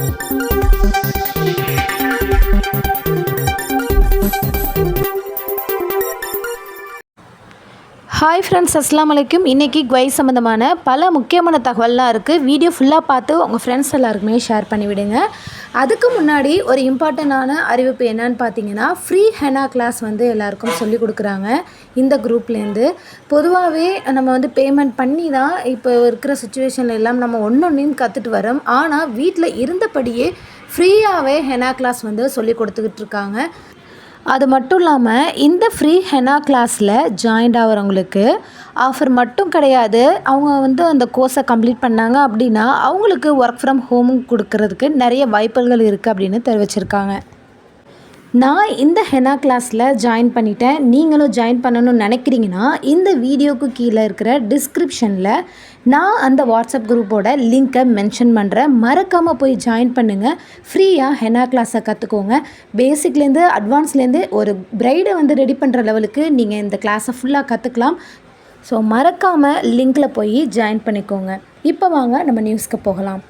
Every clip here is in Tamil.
Música ஹாய் ஃப்ரெண்ட்ஸ் அஸ்லாம் வலைக்கும் இன்றைக்கி குவை சம்மந்தமான பல முக்கியமான தகவல்லாம் இருக்குது வீடியோ ஃபுல்லாக பார்த்து உங்கள் ஃப்ரெண்ட்ஸ் எல்லாருக்குமே ஷேர் பண்ணிவிடுங்க அதுக்கு முன்னாடி ஒரு இம்பார்ட்டண்ட்டான அறிவிப்பு என்னன்னு பார்த்தீங்கன்னா ஃப்ரீ ஹெனா கிளாஸ் வந்து எல்லாருக்கும் சொல்லி கொடுக்குறாங்க. இந்த குரூப்லேருந்து பொதுவாகவே நம்ம வந்து பேமெண்ட் பண்ணி தான் இப்போ இருக்கிற சுச்சுவேஷனில் எல்லாம் நம்ம ஒன்று ஒன்றையும் கற்றுட்டு வரோம். ஆனால் வீட்டில் இருந்தபடியே ஃப்ரீயாகவே ஹெனா கிளாஸ் வந்து சொல்லி கொடுத்துக்கிட்டு இருக்காங்க. அது மட்டும் இல்லாமல் இந்த ஃப்ரீ ஹெனா கிளாஸில் ஜாயின்ட் ஆகிறவங்களுக்கு ஆஃபர் மட்டும் கிடையாது. அவங்க வந்து அந்த கோர்ஸை கம்ப்ளீட் பண்ணாங்க அப்படின்னா அவங்களுக்கு ஒர்க் ஃப்ரம் ஹோமும் கொடுக்கறதுக்கு நிறைய வாய்ப்புகள் இருக்குது அப்படின்னு தெரிவிச்சிருக்காங்க. நான் இந்த ஹெனா கிளாஸில் ஜாயின் பண்ணிட்டேன். நீங்களும் ஜாயின் பண்ணணும்னு நினைக்கிறீங்கன்னா இந்த வீடியோக்கு கீழே இருக்கிற டிஸ்கிரிப்ஷனில் நான் அந்த வாட்ஸ்அப் குரூப்போட லிங்க்கை மென்ஷன் பண்ணுறேன் மறக்காமல் போய் ஜாயின் பண்ணுங்கள் ஃப்ரீயாக ஹெனா கிளாஸை கற்றுக்கோங்க பேசிக்லேருந்து அட்வான்ஸ்லேருந்து ஒரு பிரைடை வந்து ரெடி பண்ணுற லெவலுக்கு நீங்கள் இந்த கிளாஸை ஃபுல்லாக கற்றுக்கலாம் ஸோ மறக்காமல் லிங்க்கில் போய் ஜாயின் பண்ணிக்கோங்க. இப்போ வாங்க நம்ம நியூஸ்க்கு போகலாம்.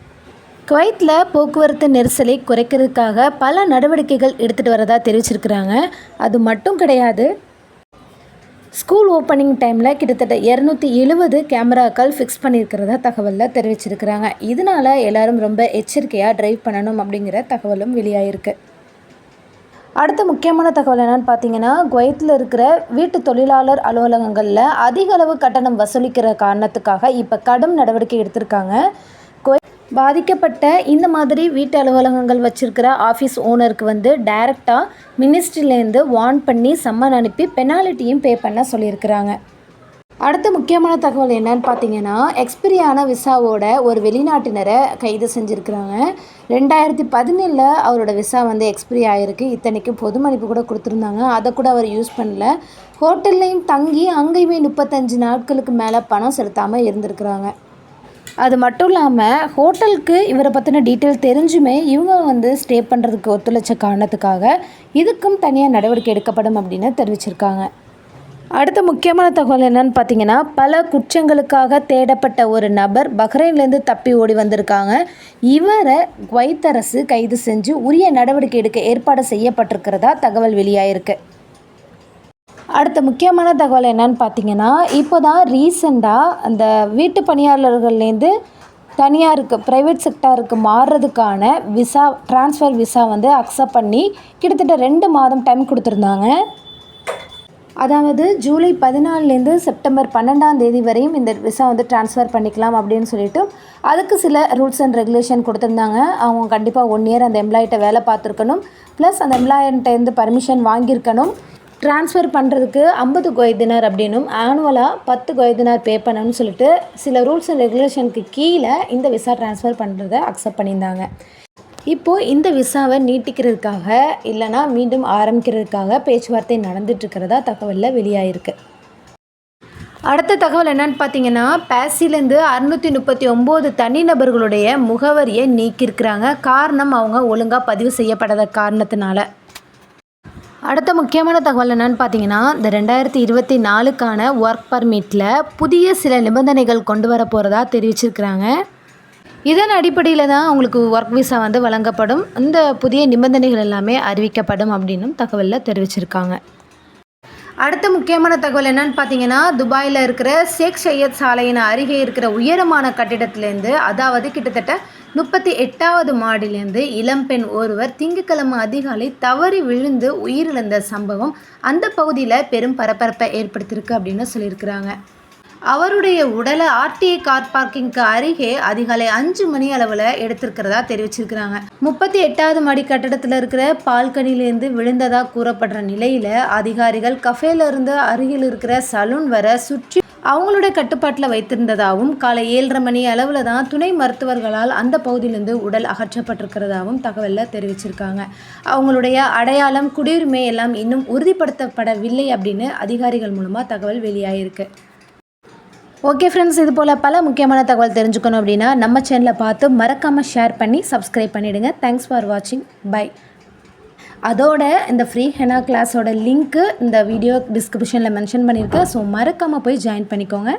குவைத்தில் போக்குவரத்து நெரிசலை குறைக்கிறதுக்காக பல நடவடிக்கைகள் எடுத்துகிட்டு வரதா தெரிவிச்சிருக்கிறாங்க. அது மட்டும் கிடையாது. ஸ்கூல் ஓப்பனிங் டைமில் கிட்டத்தட்ட இரநூத்தி எழுபது கேமராக்கள் ஃபிக்ஸ் பண்ணியிருக்கிறதா தகவலில் தெரிவிச்சிருக்கிறாங்க. இதனால் எல்லோரும் ரொம்ப எச்சரிக்கையாக ட்ரைவ் பண்ணணும் அப்படிங்கிற தகவலும் வெளியாகிருக்கு அடுத்த முக்கியமான தகவல் என்னென்னு பார்த்தீங்கன்னா குவைத்தில் இருக்கிற வீட்டு தொழிலாளர் அலுவலகங்களில் அதிக அளவு கட்டணம் வசூலிக்கிற காரணத்துக்காக இப்போ கடும் நடவடிக்கை எடுத்திருக்காங்க. பாதிக்கப்பட்ட இந்த மாதிரி வீட்டு அலுவலகங்கள் வச்சுருக்கிற ஆஃபீஸ் ஓனருக்கு வந்து டைரெக்டாக மினிஸ்ட்ரிலேருந்து வார்ன் பண்ணி சம்மன் அனுப்பி பெனாலிட்டியும் பே பண்ண சொல்லியிருக்கிறாங்க. அடுத்த முக்கியமான தகவல் என்னன்னு பார்த்தீங்கன்னா எக்ஸ்பிரியான விசாவோட ஒரு வெளிநாட்டினரை கைது செஞ்சுருக்கிறாங்க. ரெண்டாயிரத்தி பதினேழில் அவரோட விசா வந்து எக்ஸ்பிரி ஆகிருக்கு இத்தனைக்கும் பொது மதிப்பு கூட கொடுத்துருந்தாங்க. அதை கூட அவர் யூஸ் பண்ணல. ஹோட்டல்லையும் தங்கி அங்கேயுமே முப்பத்தஞ்சு நாட்களுக்கு மேலே பணம் செலுத்தாமல் இருந்திருக்கிறாங்க. அது மட்டும் இல்லாமல் ஹோட்டலுக்கு இவரை பற்றின டீட்டெயில் தெரிஞ்சுமே இவங்க வந்து ஸ்டே பண்ணுறதுக்கு ஒத்துழைச்ச காரணத்துக்காக இதுக்கும் தனியாக நடவடிக்கை எடுக்கப்படும் அப்படின்னு தெரிவிச்சிருக்காங்க. அடுத்த முக்கியமான தகவல் என்னன்னு பார்த்தீங்கன்னா பல குற்றங்களுக்காக தேடப்பட்ட ஒரு நபர் பஹ்ரைன்லேருந்து தப்பி ஓடி வந்திருக்காங்க. இவரை குவைத் அரசு கைது செஞ்சு உரிய நடவடிக்கை எடுக்க ஏற்பாடு செய்யப்பட்டிருக்கிறதா தகவல் வெளியாயிருக்கு. அடுத்த முக்கியமான தகவல் என்னன்னு பார்த்தீங்கன்னா இப்போ தான் ரீசெண்டாக அந்த வீட்டு பணியாளர்கள்லேருந்து தனியாருக்கு ப்ரைவேட் செக்டாருக்கு மாறுறதுக்கான விசா ட்ரான்ஸ்ஃபர் விசா வந்து அக்செப்ட் பண்ணி கிட்டத்தட்ட ரெண்டு மாதம் டைம் கொடுத்துருந்தாங்க. அதாவது ஜூலை பதினாலுலேருந்து செப்டம்பர் பன்னெண்டாம் தேதி வரையும் இந்த விசா வந்து ட்ரான்ஸ்ஃபர் பண்ணிக்கலாம் அப்படின்னு சொல்லிட்டு அதுக்கு சில ரூல்ஸ் அண்ட் ரெகுலேஷன் கொடுத்துருந்தாங்க. அவங்க கண்டிப்பாக ஒன் இயர் அந்த எம்ப்ளாயிட்ட வேலை பார்த்துருக்கணும். ப்ளஸ் அந்த எம்ப்ளாயர்கிட்டேருந்து பர்மிஷன் வாங்கியிருக்கணும். ட்ரான்ஸ்ஃபர் பண்ணுறதுக்கு ஐம்பது கொய்தினார் அப்படின்னும் ஆனுவலாக பத்து கொய்தினார் பே பண்ணணும்னு சொல்லிட்டு சில ரூல்ஸ் அண்ட் ரெகுலேஷனுக்கு கீழே இந்த விசா ட்ரான்ஸ்ஃபர் பண்ணுறத அக்செப்ட் பண்ணியிருந்தாங்க. இப்போது இந்த விசாவை நீட்டிக்கிறதுக்காக இல்லைனா மீண்டும் ஆரம்பிக்கிறதுக்காக பேச்சுவார்த்தை நடந்துட்டுருக்கிறதா தகவலில் வெளியாகிருக்கு அடுத்த தகவல் என்னன்னு பார்த்தீங்கன்னா பேசிலேருந்து அறுநூற்றி முப்பத்தி ஒம்பது தனிநபர்களுடைய முகவரியை நீக்கியிருக்கிறாங்க. காரணம் அவங்க ஒழுங்காக பதிவு செய்யப்படாத காரணத்தினால. அடுத்த முக்கியமான தகவல் என்னன்னு பார்த்தீங்கன்னா இந்த ரெண்டாயிரத்தி இருபத்தி நாலுக்கான ஒர்க் பர்மிட்டில் புதிய சில நிபந்தனைகள் கொண்டு வர போகிறதா தெரிவிச்சிருக்கிறாங்க. இதன் அடிப்படையில் தான் உங்களுக்கு ஒர்க் விசா வந்து வழங்கப்படும். இந்த புதிய நிபந்தனைகள் எல்லாமே அறிவிக்கப்படும் அப்படின்னும் தகவலில் தெரிவிச்சிருக்காங்க. அடுத்த முக்கியமான தகவல் என்னன்னு பார்த்தீங்கன்னா துபாயில் இருக்கிற ஷேக் சையத் சாலையின் அருகே இருக்கிற உயரமான கட்டிடத்திலேருந்து அதாவது கிட்டத்தட்ட முப்பத்தி எட்டாவது மாடியிலேருந்து இளம்பெண் ஒருவர் திங்கட்கிழமை அதிகாலை தவறி விழுந்து உயிரிழந்த சம்பவம் அந்த பகுதியில் பெரும் பரபரப்பை ஏற்படுத்தியிருக்கு அப்படின்னு சொல்லியிருக்கிறாங்க. அவருடைய உடலை ஆர்டிஐ கார் பார்க்கிங்க்கு அருகே அதிகாலை அஞ்சு மணி அளவில் எடுத்திருக்கிறதா தெரிவிச்சிருக்கிறாங்க. முப்பத்தி எட்டாவது மாடி கட்டடத்தில் இருக்கிற பால்கனிலேருந்து விழுந்ததாக கூறப்படுற நிலையில் அதிகாரிகள் கஃபேல இருந்து அருகில் இருக்கிற சலூன் வர சுற்றி அவங்களோட கட்டுப்பாட்டில் வைத்திருந்ததாகவும் காலை ஏழரை மணி அளவில் தான் துணை மருத்துவர்களால் அந்த பகுதியிலிருந்து உடல் அகற்றப்பட்டிருக்கிறதாகவும் தகவலில் தெரிவிச்சிருக்காங்க. அவங்களுடைய அடையாளம் குடியுரிமை எல்லாம் இன்னும் உறுதிப்படுத்தப்படவில்லை அப்படின்னு அதிகாரிகள் மூலமாக தகவல் வெளியாகிருக்கு ஓகே ஃப்ரெண்ட்ஸ் இது போல் பல முக்கியமான தகவல் தெரிஞ்சுக்கணும் அப்படின்னா நம்ம சேனலை பார்த்து மறக்காமல் ஷேர் பண்ணி சப்ஸ்கிரைப் பண்ணிவிடுங்க தேங்க்ஸ் ஃபார் வாட்சிங் பை அதோட இந்த ஃப்ரீ ஹெனா கிளாஸோட லிங்க்கு இந்த வீடியோ டிஸ்கிரிப்ஷனில் மென்ஷன் பண்ணியிருக்கேன். ஸோ மறக்காமல் போய் ஜாயின் பண்ணிக்கோங்க.